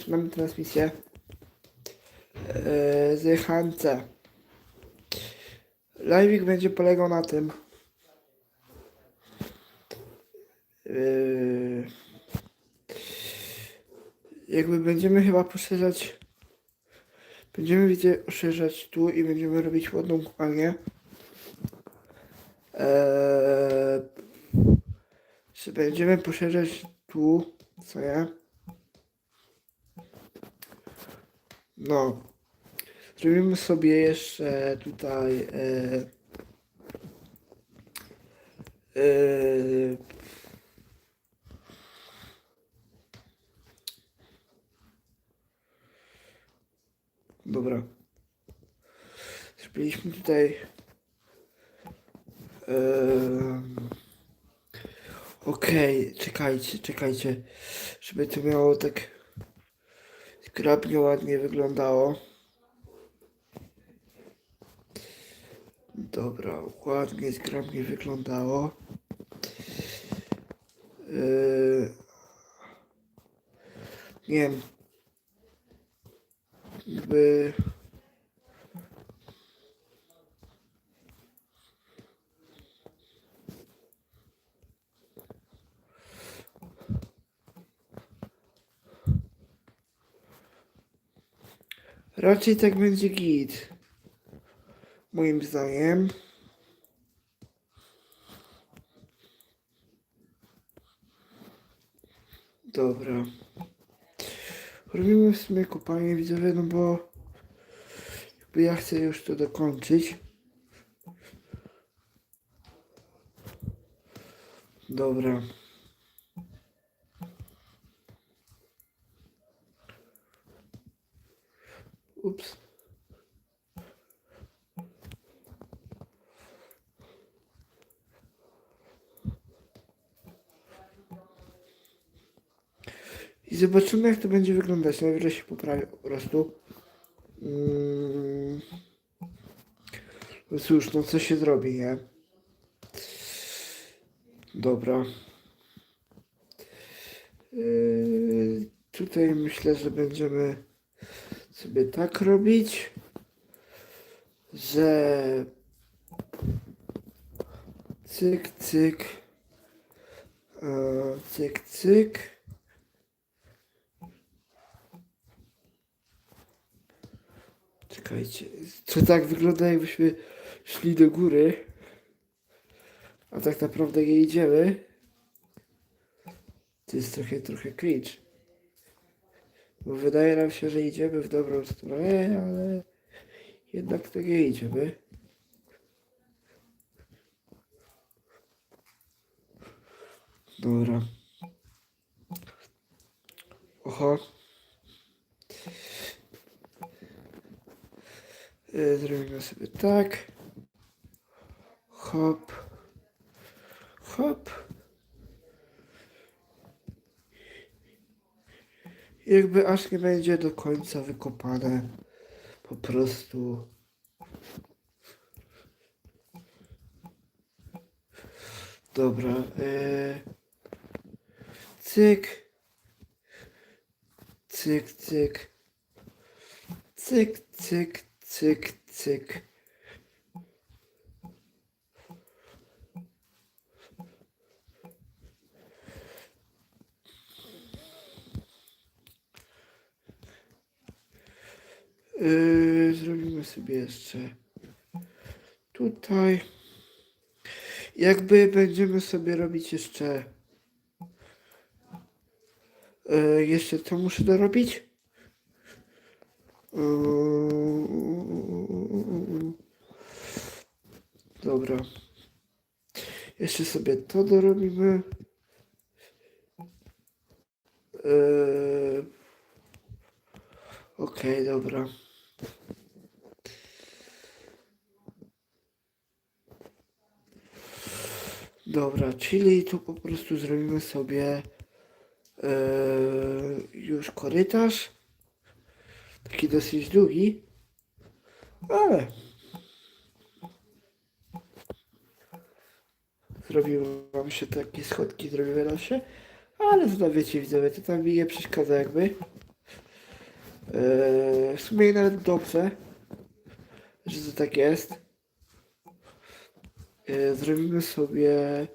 zaczynamy transmisję yy, z Hance. Live'ik będzie polegał na tym, yy, jakby będziemy chyba poszerzać, będziemy widzę poszerzać tu i będziemy robić ładną kupalnię. Eee, że będziemy poszerzać tu, co ja? No. Zrobimy sobie jeszcze tutaj e, e, Dobra. Zrobiliśmy tutaj em, Okej, czekajcie, czekajcie, żeby to miało tak zgrabnie ładnie wyglądało. Dobra, ładnie zgrabnie wyglądało. Yy, nie wiem, jakby... Raczej tak będzie git. Moim zdaniem. Dobra. Robimy w sumie kopalnię widzowie, no bo jakby ja chcę już to dokończyć. Dobra. I zobaczymy jak to będzie wyglądać. Najwyżej się poprawię po prostu. Mm. No cóż, no co się zrobi, nie? Dobra. Yy, tutaj myślę, że będziemy sobie tak robić, że cyk, cyk, e, cyk, cyk. Czekajcie, to tak wygląda jakbyśmy szli do góry, a tak naprawdę nie idziemy. To jest trochę, trochę cringe. Bo wydaje nam się, że idziemy w dobrą stronę, ale jednak to nie idziemy. Dobra. Oho. Zrobimy sobie tak. Hop. Hop. jakby aż nie będzie do końca wykopane. Po prostu. Dobra. E... Cyk. Cyk, cyk. Cyk, cyk, cyk, cyk. Yy, zrobimy sobie jeszcze tutaj. Jakby będziemy sobie robić jeszcze. Yy, jeszcze co muszę dorobić? Yy, dobra. Jeszcze sobie to dorobimy. Yy, Okej, dobra. Dobra, czyli tu po prostu zrobimy sobie e, już korytarz. Taki dosyć długi. Ale zrobiły wam się takie schodki, zrobiły nam się. Ale to wiecie widzowie, to tam mi nie przeszkadza jakby. Yy, w sumie nawet dobrze, że to tak jest. Yy, zrobimy sobie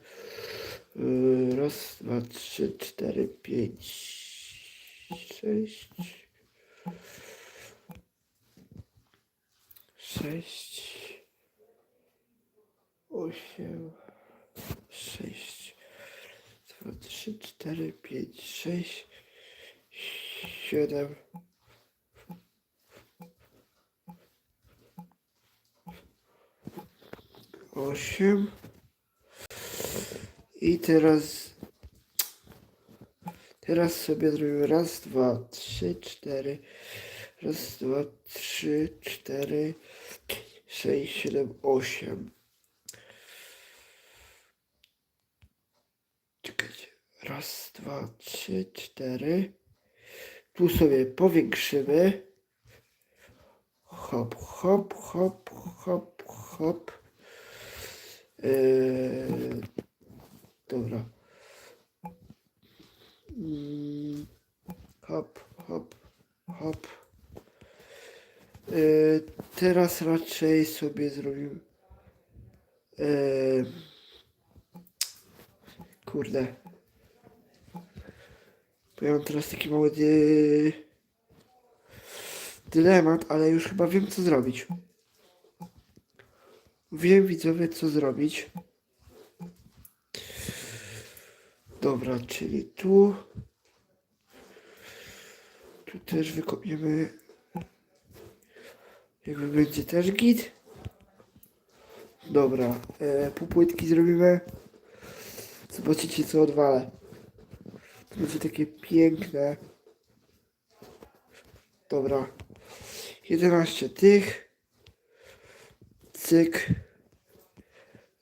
yy, raz, dwa, trzy, cztery, pięć, sześć. Sześć. Osiem. Sześć. Dwa, trzy, cztery, pięć, sześć. Siedem. Osiem. I teraz. Teraz sobie zrobimy raz, dwa, trzy, cztery. Raz, dwa, trzy, cztery, sześć, siedem, osiem. Czekajcie. Raz, dwa, trzy, cztery. Tu sobie powiększymy. Hop, hop, hop, hop, hop. Yy, dobra. Mm, hop, hop, hop. Yy, teraz raczej sobie zrobimy. Yy, kurde. Ja mam teraz taki mały dy... dylemat, ale już chyba wiem co zrobić. Wiem widzowie co zrobić. Dobra, czyli tu. Tu też wykopiemy. Jakby będzie też git. Dobra, e, pół płytki zrobimy. Zobaczycie co odwalę. Będzie takie piękne. Dobra. 11 tych. Cyk.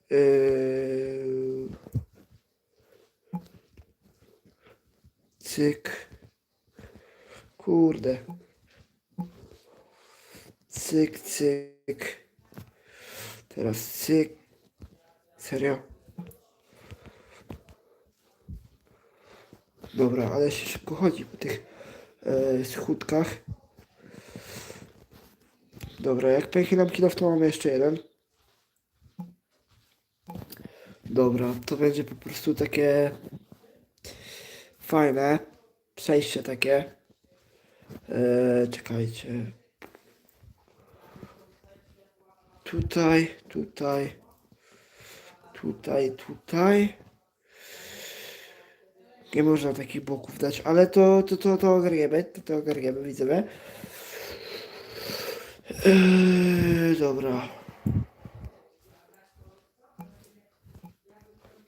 Yy... Cyk. Kurde. Cyk, cyk. Teraz cyk. Serio? Dobra, ale się szybko chodzi po tych e, schódkach. Dobra, jak nam kilof, to mamy jeszcze jeden. Dobra, to będzie po prostu takie fajne przejście takie. E, czekajcie. Tutaj, tutaj, tutaj, tutaj. Nie można takich bloków dać, ale to, to, to, to ogarniemy, to, to ogarniemy, widzowie. Eee, dobra.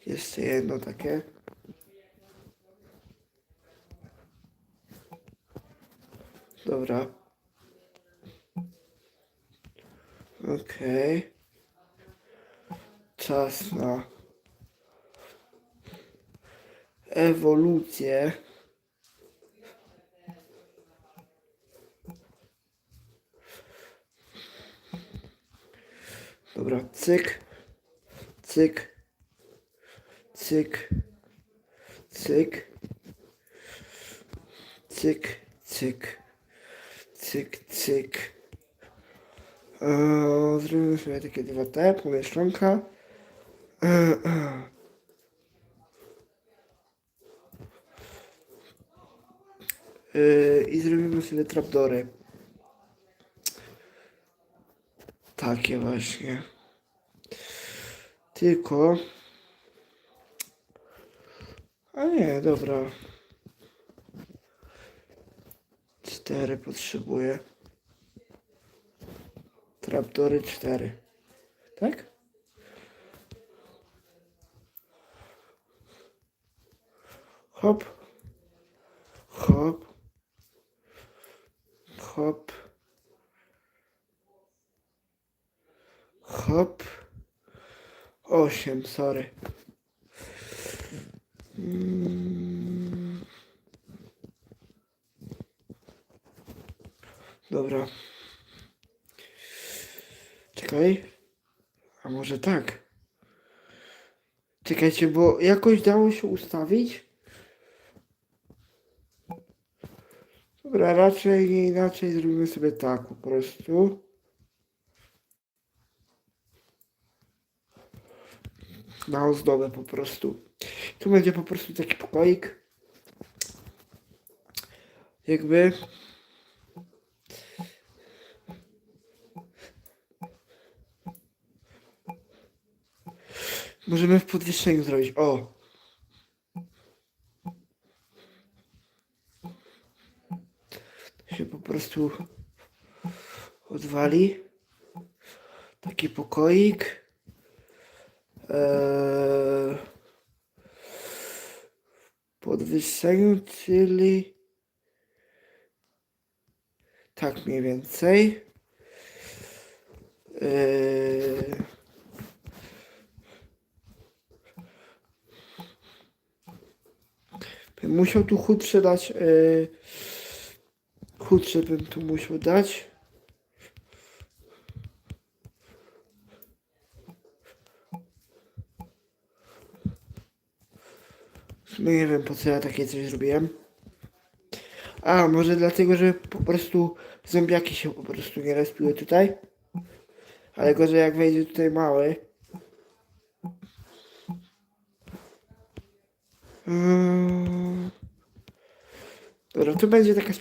Jeszcze jedno takie. Dobra. Okej. Czas na ewolucję. Dobra, cyk, cyk, cyk, cyk, cyk, cyk, cyk, cyk. Eee, Zrobimy sobie takie dwa te pomieszczonka. Eee, eee. Eee, I zrobimy sobie trapdory. Takie właśnie. Tylko. A nie, dobra. Cztery potrzebuję. Trapdory cztery. Tak? Hop. 8, sorry. Mm. Dobra. Czekaj. A może tak? Czekajcie, bo jakoś dało się ustawić. Dobra, raczej inaczej zrobimy sobie tak po prostu. Na ozdobę po prostu. Tu będzie po prostu taki pokoik. Jakby. Możemy w podwieszeniu zrobić. O! Się po prostu odwali. Taki pokoik. Eee, w podwyższeniu, czyli tak mniej więcej. Eee, bym musiał tu chudsze dać. Eee, chudsze bym tu musiał dać. No nie wiem po co ja takie coś zrobiłem. A, może dlatego, że po prostu zombiaki się po prostu nie respiły tutaj. Ale gorzej jak wejdzie tutaj mały. Mm. Dobra, to będzie taka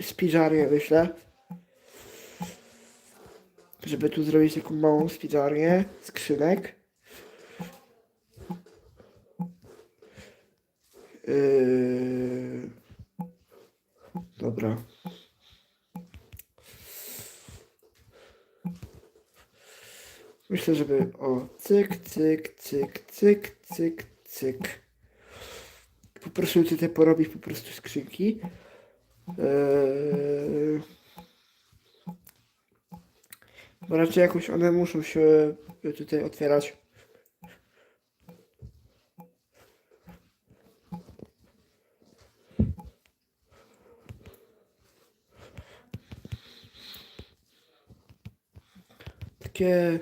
spiżarnia, myślę. Żeby tu zrobić taką małą spiżarnię, skrzynek. Yy... Dobra. Myślę, żeby o cyk, cyk, cyk, cyk, cyk, cyk. Po prostu tutaj porobić po prostu skrzynki. Yy... Bo raczej jakoś one muszą się tutaj otwierać. Takie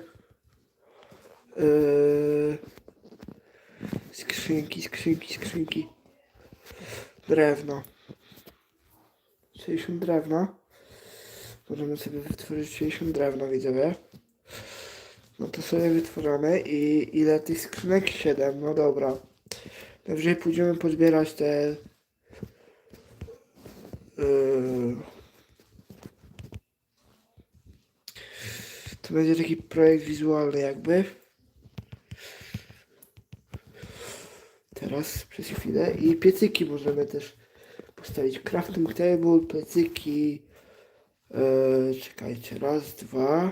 yy, skrzynki, skrzynki, skrzynki. Drewno. 60 drewna. Możemy sobie wytworzyć 60 drewna, widzowie. No to sobie wytworzymy i ile tych skrzynek? 7, no dobra. Najwyżej pójdziemy pozbierać te yy, To będzie taki projekt wizualny jakby. Teraz przez chwilę. I piecyki możemy też postawić. Crafting table, piecyki. Eee, czekajcie, raz, dwa.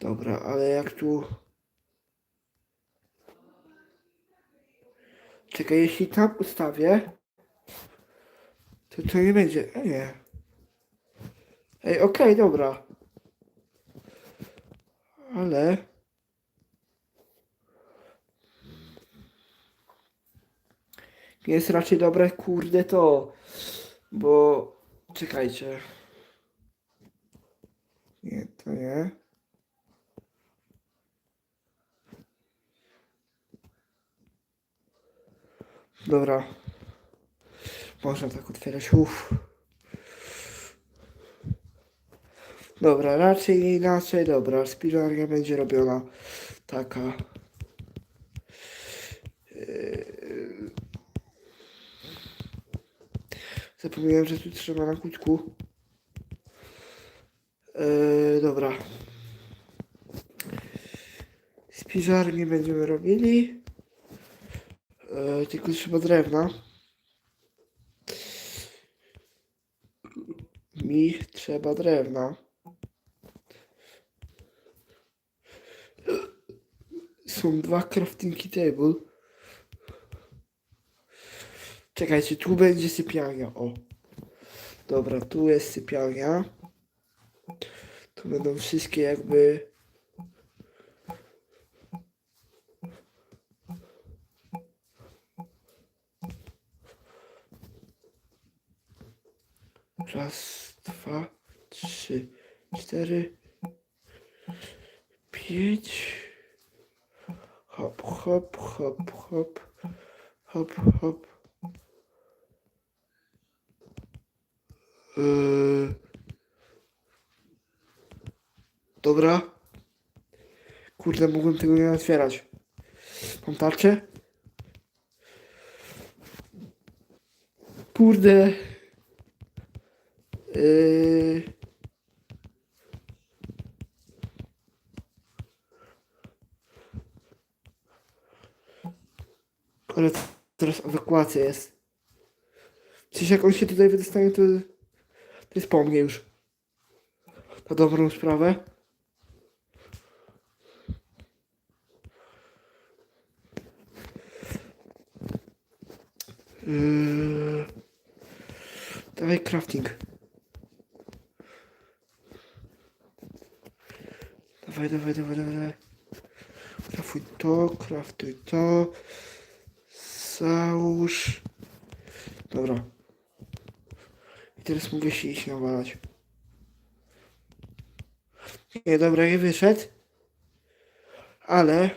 Dobra, ale jak tu... Czekaj, jeśli tam ustawię, to to nie będzie... A nie. Ej, okej, dobra. Ale... Jest raczej dobre, kurde, to. Bo... Czekajcie. Nie, to nie. Dobra. Można tak otwierać. Uff. Dobra, raczej nie inaczej. Dobra, spiżarnia będzie robiona taka. Yy. Zapomniałem, że tu trzeba na kutku. Yy, dobra. Spiżarnię będziemy robili. Yy, tylko trzeba drewna. Mi trzeba drewna. Są dwa crafting table. Czekajcie, tu będzie sypialnia. O. Dobra, tu jest sypialnia. Tu będą wszystkie jakby. Raz, dwa, trzy, cztery, pięć. Hop, hop, hop, hop. Hop, hop. Yy... Dobra. Kurde, mógłbym tego nie otwierać. Mam tarczę? Kurde. Yy... Ale teraz ewakuacja jest. Przecież jak on się tutaj wydostanie, to, to jest po mnie już. Na dobrą sprawę. Załóż. Dobra. I teraz mogę się iść nawalać. Nie, dobra, nie wyszedł. Ale...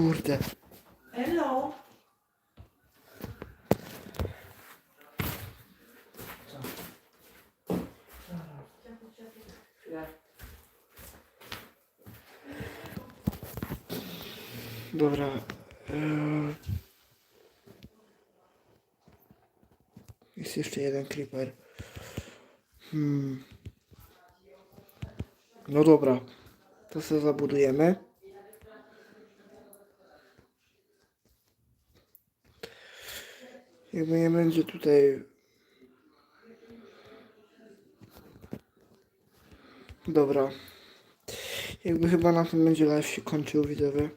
Kurde. Hello. Dobra. eee. Jest jeszcze jeden creeper. Hmm. No dobra. To sobie zabudujemy. Jakby nie będzie tutaj... Dobra. Jakby chyba na tym będzie live się kończył, widzowie.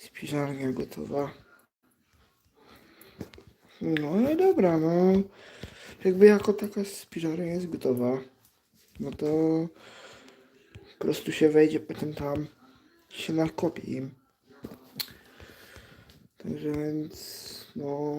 Spiżarnia gotowa. No i dobra, no. Jakby jako taka spiżarnia jest gotowa, no to po prostu się wejdzie potem tam się nakopie im. Także więc, no,